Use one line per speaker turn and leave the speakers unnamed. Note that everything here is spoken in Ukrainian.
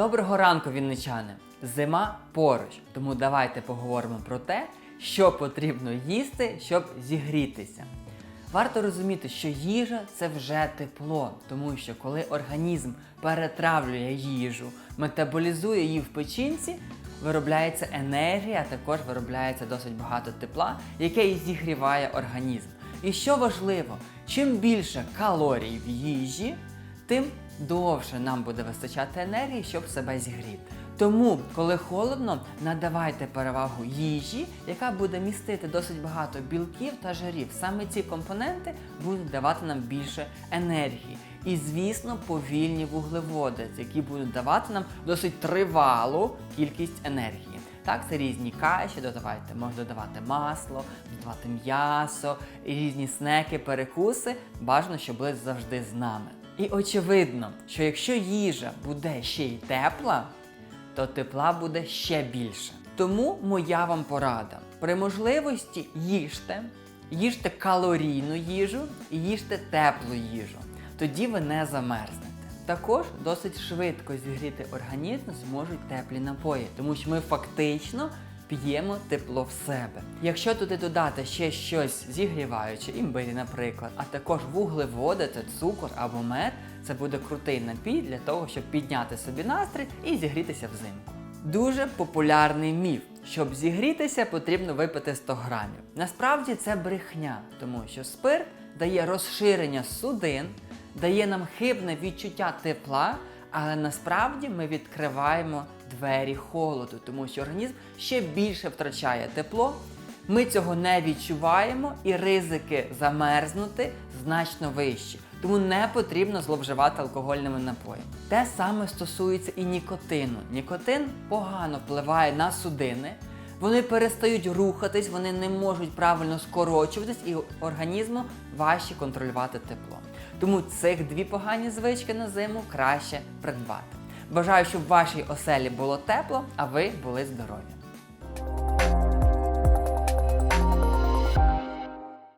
Доброго ранку, вінничани! Зима поруч, тому давайте поговоримо про те, що потрібно їсти, щоб зігрітися. Варто розуміти, що їжа це вже тепло, тому що коли організм перетравлює їжу, метаболізує її в печінці, виробляється енергія, а також виробляється досить багато тепла, яке і зігріває організм. І що важливо, чим більше калорій в їжі, тим довше нам буде вистачати енергії, щоб себе зігріти. Тому, коли холодно, надавайте перевагу їжі, яка буде містити досить багато білків та жирів. Саме ці компоненти будуть давати нам більше енергії. І, звісно, повільні вуглеводи, які будуть давати нам досить тривалу кількість енергії. Так, це різні каші, додавайте, можна додавати масло, додавати м'ясо, різні снеки, перекуси. Бажано, щоб були завжди з нами. І очевидно, що якщо їжа буде ще й тепла, то тепла буде ще більше. Тому моя вам порада: при можливості їжте, їжте калорійну їжу і їжте теплу їжу. Тоді ви не замерзнете. Також досить швидко зігріти організм зможуть теплі напої, тому що ми фактично п'ємо тепло в себе. Якщо туди додати ще щось зігріваюче, імбирі, наприклад, а також вуглеводи, це цукор або мед, це буде крутий напій для того, щоб підняти собі настрій і зігрітися взимку. Дуже популярний міф. Щоб зігрітися, потрібно випити 100 грамів. Насправді це брехня, тому що спирт дає розширення судин, дає нам хибне відчуття тепла, але насправді ми відкриваємо двері холоду, тому що організм ще більше втрачає тепло. Ми цього не відчуваємо, і ризики замерзнути значно вищі. Тому не потрібно зловживати алкогольними напоями. Те саме стосується і нікотину. Нікотин погано впливає на судини, вони перестають рухатись, вони не можуть правильно скорочуватись, і організму важче контролювати тепло. Тому цих дві погані звички на зиму краще придбати. Бажаю, щоб в вашій оселі було тепло, а ви були здорові.